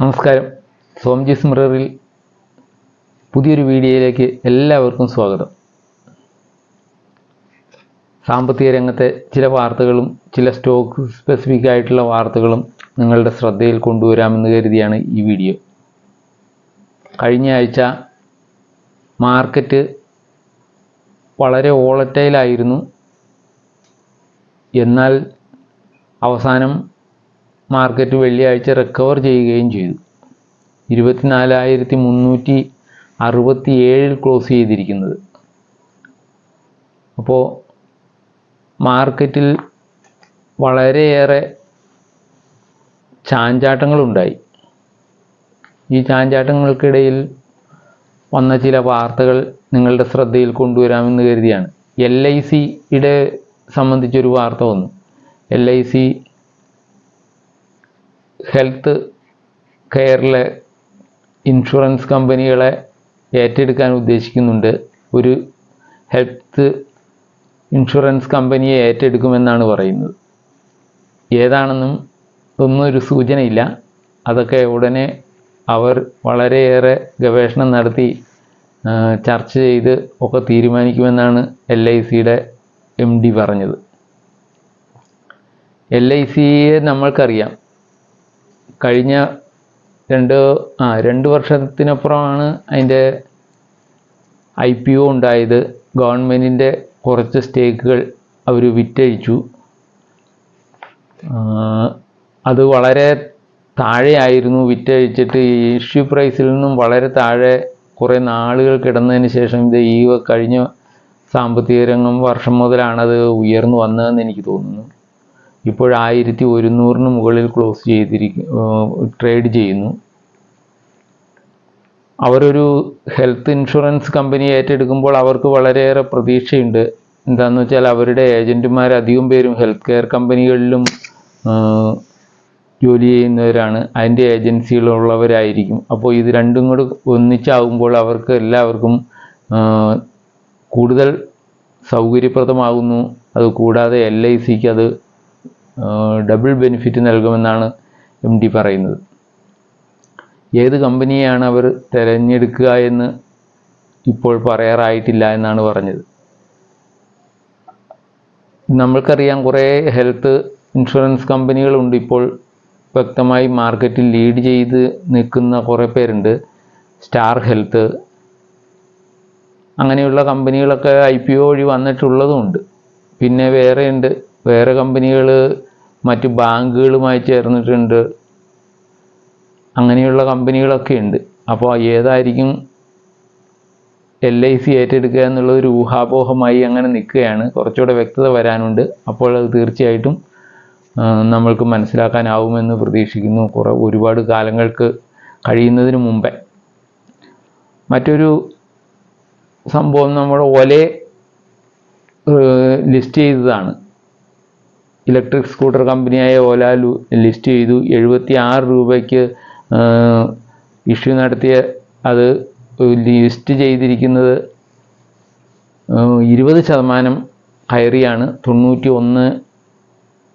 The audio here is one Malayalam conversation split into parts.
നമസ്കാരം. സോംജിസ് മിററിൽ പുതിയൊരു വീഡിയോയിലേക്ക് എല്ലാവർക്കും സ്വാഗതം. സാമ്പത്തിക രംഗത്തെ ചില വാർത്തകളും ചില സ്റ്റോക്ക് സ്പെസിഫിക് ആയിട്ടുള്ള വാർത്തകളും നിങ്ങളുടെ ശ്രദ്ധയിൽ കൊണ്ടുവരാമെന്ന് കരുതിയാണ് ഈ വീഡിയോ. കഴിഞ്ഞ ആഴ്ച മാർക്കറ്റ് വളരെ ഓളറ്റൈലായിരുന്നു എന്നാൽ അവസാനം മാർക്കറ്റ് വെള്ളിയാഴ്ച റിക്കവർ ചെയ്യുകയും ചെയ്തു. ഇരുപത്തിനാലായിരത്തി മുന്നൂറ്റി അറുപത്തി ഏഴിൽ ക്ലോസ് ചെയ്തിരിക്കുന്നത്. അപ്പോൾ മാർക്കറ്റിൽ വളരെയേറെ ചാഞ്ചാട്ടങ്ങളുണ്ടായി. ഈ ചാഞ്ചാട്ടങ്ങൾക്കിടയിൽ വന്ന ചില വാർത്തകൾ നിങ്ങളുടെ ശ്രദ്ധയിൽ കൊണ്ടുവരാമെന്ന് കരുതിയാണ്. എൽ ഐ സിയുടെ സംബന്ധിച്ചൊരു വാർത്ത വന്നു. എൽ ഐ സി ഹെൽത്ത് കെയറിലെ ഇൻഷുറൻസ് കമ്പനികളെ ഏറ്റെടുക്കാൻ ഉദ്ദേശിക്കുന്നുണ്ട്. ഒരു ഹെൽത്ത് ഇൻഷുറൻസ് കമ്പനിയെ ഏറ്റെടുക്കുമെന്നാണ് പറയുന്നത്. ഏതാണെന്നും ഒന്നും ഒരു സൂചനയില്ല. അതൊക്കെ ഉടനെ അവർ വളരെയേറെ ഗവേഷണം നടത്തി ചർച്ച ചെയ്ത് ഒക്കെ തീരുമാനിക്കുമെന്നാണ് എൽ ഐ സിയുടെ എം ഡി പറഞ്ഞത്. എൽ ഐ സിയെ നമ്മൾക്കറിയാം. കഴിഞ്ഞ രണ്ട് ആ രണ്ട് വർഷത്തിനപ്പുറമാണ് അതിന്റെ ഐ പി ഒ ഉണ്ടായത്. ഗവൺമെന്റിന്റെ കുറച്ച് സ്റ്റേക്കുകൾ അവർ വിറ്റഴിച്ചു. അത് വളരെ താഴെയായിരുന്നു. വിറ്റഴിച്ചിട്ട് ഇഷ്യൂ പ്രൈസിൽ നിന്നും വളരെ താഴെ കുറേ നാളുകൾ കിടന്നതിന് ശേഷം ഇത് ഈ കഴിഞ്ഞ സാമ്പത്തിക രംഗം വർഷം മുതലാണത് ഉയർന്നു വന്നതെന്ന് എനിക്ക് തോന്നുന്നു. ഇപ്പോൾ ആയിരത്തി ഒരുന്നൂറിന് മുകളിൽ ക്ലോസ് ചെയ്തിരിക്കും ട്രേഡ് ചെയ്യുന്നു. അവരൊരു ഹെൽത്ത് ഇൻഷുറൻസ് കമ്പനി ഏറ്റെടുക്കുമ്പോൾ അവർക്ക് വളരെയേറെ പ്രതീക്ഷയുണ്ട്. എന്താണെന്ന് വെച്ചാൽ അവരുടെ ഏജന്റുമാർ അധികം പേരും ഹെൽത്ത് കെയർ കമ്പനികളിലും ജോലി ചെയ്യുന്നവരാണ്. അതിന്റെ ഏജൻസികളുള്ളവരായിരിക്കും അപ്പോൾ ഇത് രണ്ടും കൂടി ഒന്നിച്ചാകുമ്പോൾ അവർക്ക് എല്ലാവർക്കും കൂടുതൽ സൗകര്യപ്രദമാകുന്നു. അത് കൂടാതെ എൽ ഐ സിക്ക് അത് ഡബിൾ ബെനിഫിറ്റ് നൽകുമെന്നാണ് എം ഡി പറയുന്നത്. ഏത് കമ്പനിയെയാണ് അവർ തിരഞ്ഞെടുക്കുക എന്ന് ഇപ്പോൾ പറയാറായിട്ടില്ല എന്നാണ് പറഞ്ഞത്. നമ്മൾക്കറിയാം കുറേ ഹെൽത്ത് ഇൻഷുറൻസ് കമ്പനികളുണ്ട് ഇപ്പോൾ വ്യക്തമായി മാർക്കറ്റിൽ ലീഡ് ചെയ്ത് നിൽക്കുന്ന കുറേ പേരുണ്ട്. സ്റ്റാർ ഹെൽത്ത് അങ്ങനെയുള്ള കമ്പനികളൊക്കെ ഐ പി ഒ വഴി വന്നിട്ടുള്ളതുമുണ്ട് പിന്നെ വേറെയുണ്ട്. വേറെ കമ്പനികൾ മറ്റ് ബാങ്കുകളുമായി ചേർന്നിട്ടുണ്ട്. അങ്ങനെയുള്ള കമ്പനികളൊക്കെ ഉണ്ട്. അപ്പോൾ ഏതായിരിക്കും എൽ ഐ സി ഏറ്റെടുക്കുക എന്നുള്ളത് ഒരു ഊഹാപോഹമായി അങ്ങനെ നിൽക്കുകയാണ്. കുറച്ചുകൂടെ വ്യക്തത വരാനുണ്ട്. അപ്പോൾ അത് തീർച്ചയായിട്ടും നമ്മൾക്ക് മനസ്സിലാക്കാനാവുമെന്ന് പ്രതീക്ഷിക്കുന്നു. കുറേ ഒരുപാട് കാലങ്ങൾക്ക് കഴിയുന്നതിന് മുമ്പേ. മറ്റൊരു സംഭവം നമ്മൾ ഒലെ ലിസ്റ്റ് ചെയ്തതാണ്. ഇലക്ട്രിക് സ്കൂട്ടർ കമ്പനിയായ ഓല ലിസ്റ്റ് ചെയ്തു. എഴുപത്തി ആറ് രൂപയ്ക്ക് ഇഷ്യൂ നടത്തിയ അത് ലിസ്റ്റ് ചെയ്തിരിക്കുന്നത് ഇരുപത് ശതമാനം കയറിയാണ് തൊണ്ണൂറ്റി ഒന്ന്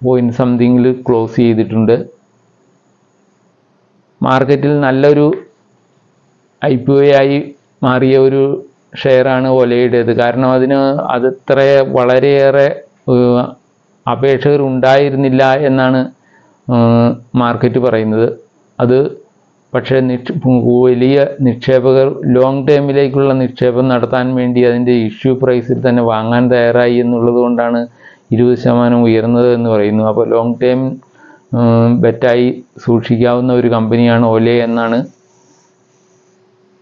പോയിന്റ് സംതിങ്ങിൽ ക്ലോസ് ചെയ്തിട്ടുണ്ട്. മാർക്കറ്റിൽ നല്ലൊരു ഐ പി ഒ ആയി മാറിയ ഒരു ഷെയറാണ് ഒലയുടേത് കാരണം അതിന് അതത്ര വളരെയേറെ അപേക്ഷകർ ഉണ്ടായിരുന്നില്ല എന്നാണ് മാർക്കറ്റ് പറയുന്നത്. അത് പക്ഷേ നിക്ഷ വലിയ നിക്ഷേപകർ ലോങ് ടേമിലേക്കുള്ള നിക്ഷേപം നടത്താൻ വേണ്ടി അതിന്റെ ഇഷ്യൂ പ്രൈസിൽ തന്നെ വാങ്ങാൻ തയ്യാറായി എന്നുള്ളത് കൊണ്ടാണ് ഇരുപത് ശതമാനം ഉയർന്നത് എന്ന് പറയുന്നു. അപ്പോൾ ലോങ് ടേം ബെറ്റായി സൂക്ഷിക്കാവുന്ന ഒരു കമ്പനിയാണ് ഒലെ എന്നാണ്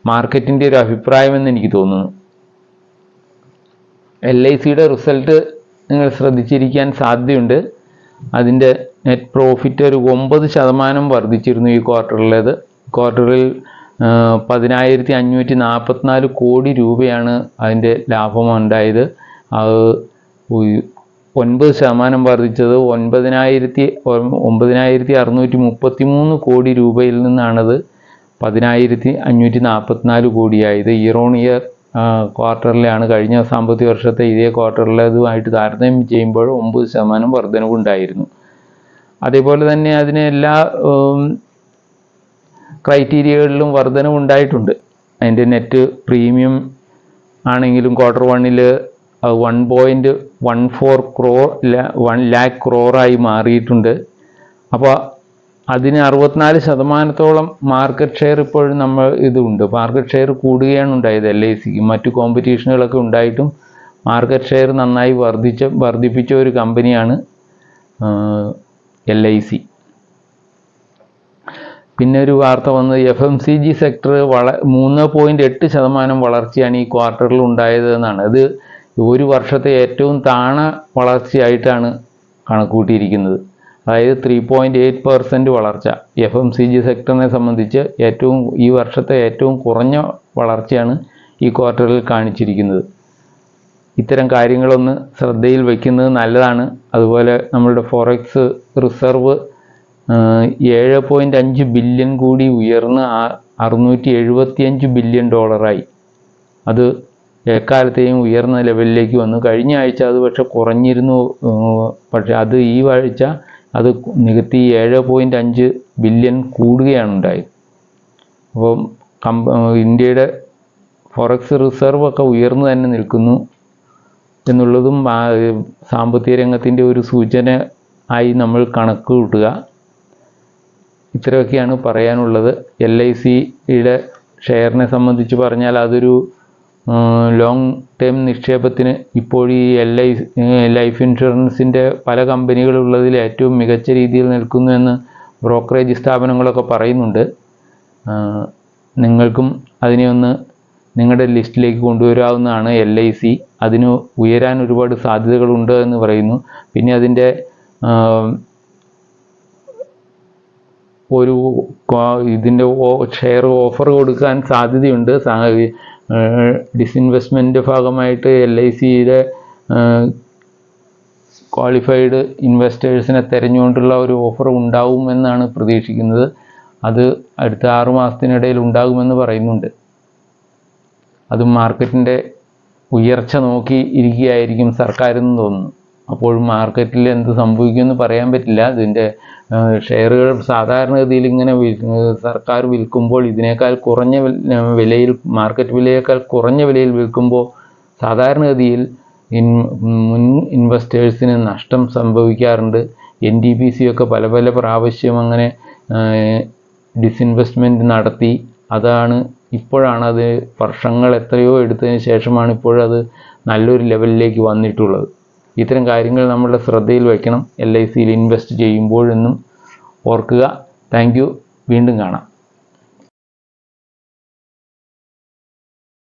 മാർക്കറ്റിന്റെ ഒരു അഭിപ്രായമെന്ന് എനിക്ക് തോന്നുന്നു. എൽ ഐ സിയുടെ റിസൾട്ട് നിങ്ങൾ ശ്രദ്ധിച്ചിരിക്കാൻ സാധ്യതയുണ്ട്. അതിന്റെ നെറ്റ് പ്രോഫിറ്റ് ഒരു ഒമ്പത് ശതമാനം വർദ്ധിച്ചിരുന്നു ഈ ക്വാർട്ടറിലേത് ക്വാർട്ടറിൽ പതിനായിരത്തി അഞ്ഞൂറ്റി നാൽപ്പത്തിനാല് കോടി രൂപയാണ് അതിന്റെ ലാഭം ഉണ്ടായത്. അത് ഒൻപത് ശതമാനം വർദ്ധിച്ചത് ഒൻപതിനായിരത്തി ഒമ്പതിനായിരത്തി അറുന്നൂറ്റി മുപ്പത്തി മൂന്ന് കോടി രൂപയിൽ നിന്നാണത് പതിനായിരത്തി അഞ്ഞൂറ്റി നാൽപ്പത്തിനാല് കോടിയായത്. ഇയർ ഓൺ ഇയർ ക്വാർട്ടറിലാണ് കഴിഞ്ഞ സാമ്പത്തിക വർഷത്തെ ഇതേ ക്വാർട്ടറിലേതുമായിട്ട് താരതമ്യം ചെയ്യുമ്പോൾ ഒമ്പത് ശതമാനം വർധനവുണ്ടായിരുന്നു. അതേപോലെ തന്നെ അതിന് എല്ലാ ക്രൈറ്റീരിയകളിലും വർധനവുണ്ടായിട്ടുണ്ട്. അതിന്റെ നെറ്റ് പ്രീമിയം ആണെങ്കിലും ക്വാർട്ടർ വണ്ണിൽ one point one four crore one lakh ക്രോറായി മാറിയിട്ടുണ്ട്. അപ്പോൾ അതിന് അറുപത്തിനാല് ശതമാനത്തോളം മാർക്കറ്റ് ഷെയർ ഇപ്പോഴും നമ്മൾ ഇതുണ്ട്. മാർക്കറ്റ് ഷെയർ കൂടുകയാണ് ഉണ്ടായത് എൽ ഐ സിക്ക് മറ്റു കോമ്പറ്റീഷനുകളൊക്കെ ഉണ്ടായിട്ടും മാർക്കറ്റ് ഷെയർ നന്നായി വർദ്ധിച്ച വർദ്ധിപ്പിച്ച ഒരു കമ്പനിയാണ് എൽ ഐ സി പിന്നെ ഒരു വാർത്ത വന്നത് F M C G sector വള മൂന്ന് പോയിന്റ് എട്ട് ശതമാനം വളർച്ചയാണ് ഈ ക്വാർട്ടറിൽ ഉണ്ടായത് എന്നാണ്. ഇത് ഒരു വർഷത്തെ ഏറ്റവും താണ വളർച്ചയായിട്ടാണ് കണക്കൂട്ടിയിരിക്കുന്നത് അതായത് ത്രീ പോയിന്റ് എയ്റ്റ് പെർസെന്റ് വളർച്ച. എഫ് എം സി ജി സെക്ടറിനെ സംബന്ധിച്ച് ഏറ്റവും ഈ വർഷത്തെ ഏറ്റവും കുറഞ്ഞ വളർച്ചയാണ് ഈ ക്വാർട്ടറിൽ കാണിച്ചിരിക്കുന്നത്. ഇത്തരം കാര്യങ്ങളൊന്ന് ശ്രദ്ധയിൽ വയ്ക്കുന്നത് നല്ലതാണ്. അതുപോലെ നമ്മളുടെ ഫോറക്സ് റിസർവ് ഏഴ് പോയിന്റ് അഞ്ച് ബില്യൺ കൂടി ഉയർന്ന് അറുന്നൂറ്റി എഴുപത്തിയഞ്ച് ബില്യൺ ഡോളറായി അത് എക്കാലത്തെയും ഉയർന്ന ലെവലിലേക്ക് വന്നു. കഴിഞ്ഞ ആഴ്ച അത് പക്ഷെ കുറഞ്ഞിരുന്നു പക്ഷെ അത് ഈ ആഴ്ച അത് നികത്തി ഏഴ് പോയിന്റ് അഞ്ച് ബില്യൺ കൂടുകയാണ് ഉണ്ടായത് അപ്പം കമ്പ ഇന്ത്യയുടെ ഫോറക്സ് റിസർവ് ഒക്കെ ഉയർന്നു തന്നെ നിൽക്കുന്നു എന്നുള്ളതും സാമ്പത്തിക രംഗത്തിന്റെ ഒരു സൂചന ആയി നമ്മൾ കണക്ക് കൂട്ടുക. ഇത്രയൊക്കെയാണ് പറയാനുള്ളത്. എൽ ഐ സിയുടെ ഷെയറിനെ സംബന്ധിച്ച് പറഞ്ഞാൽ അതൊരു ലോങ് ടേം നിക്ഷേപത്തിന് ഇപ്പോൾ ഈ എൽ ഐ ലൈഫ് ഇൻഷുറൻസിന്റെ പല കമ്പനികളുള്ളതിൽ ഏറ്റവും മികച്ച രീതിയിൽ നിൽക്കുന്നു എന്ന് ബ്രോക്കറേജ് സ്ഥാപനങ്ങളൊക്കെ പറയുന്നുണ്ട്. നിങ്ങൾക്കും അതിനെ ഒന്ന് നിങ്ങളുടെ ലിസ്റ്റിലേക്ക് കൊണ്ടുവരാവുന്നതാണ് എൽ ഐ സി അതിന് ഉയരാൻ ഒരുപാട് സാധ്യതകളുണ്ട് എന്ന് പറയുന്നു. പിന്നെ അതിന്റെ ഒരു ഇതിന്റെ ഷെയർ ഓഫർ കൊടുക്കാൻ സാധ്യതയുണ്ട്. ഡിസിൻവെസ്റ്റ്മെന്റ് ഭാഗമായിട്ട് എൽ ഐ സിയുടെ ക്വാളിഫൈഡ് ഇൻവെസ്റ്റേഴ്സിനെ തിരഞ്ഞുകൊണ്ടുള്ള ഒരു ഓഫർ ഉണ്ടാവുമെന്നാണ് പ്രതീക്ഷിക്കുന്നത്. അത് അടുത്ത ആറു മാസത്തിനിടയിൽ ഉണ്ടാകുമെന്ന് പറയുന്നുണ്ട്. അത് മാർക്കറ്റിന്റെ ഉയർച്ച നോക്കി ഇരിക്കുകയായിരിക്കും സർക്കാരെന്ന് തോന്നുന്നു. അപ്പോൾ മാർക്കറ്റിൽ എന്ത് സംഭവിക്കുമെന്ന് പറയാൻ പറ്റില്ല. ഇതിന്റെ ഷെയറുകൾ സാധാരണഗതിയിൽ ഇങ്ങനെ സർക്കാർ വിൽക്കുമ്പോൾ ഇതിനേക്കാൾ കുറഞ്ഞ വിലയിൽ മാർക്കറ്റ് വിലയേക്കാൾ കുറഞ്ഞ വിലയിൽ വിൽക്കുമ്പോൾ സാധാരണഗതിയിൽ ഇൻ മുൻ ഇൻവെസ്റ്റേഴ്സിന് നഷ്ടം സംഭവിക്കാറുണ്ട്. എൻ ഡി പി സി ഒക്കെ പല പല പ്രാവശ്യം അങ്ങനെ ഡിസിൻവെസ്റ്റ്മെന്റ് നടത്തി. അതാണ് ഇപ്പോഴാണ് അത് വർഷങ്ങൾ എത്രയോ എടുത്തതിന് ശേഷമാണ് ഇപ്പോഴത് നല്ലൊരു ലെവലിലേക്ക് വന്നിട്ടുള്ളത്. ഇത്തരം കാര്യങ്ങൾ നമ്മളുടെ ശ്രദ്ധയിൽ വയ്ക്കണം. എൽ ഐ സിയിൽ ഇൻവെസ്റ്റ് ചെയ്യുമ്പോഴെന്നും ഓർക്കുക. താങ്ക് വീണ്ടും കാണാം.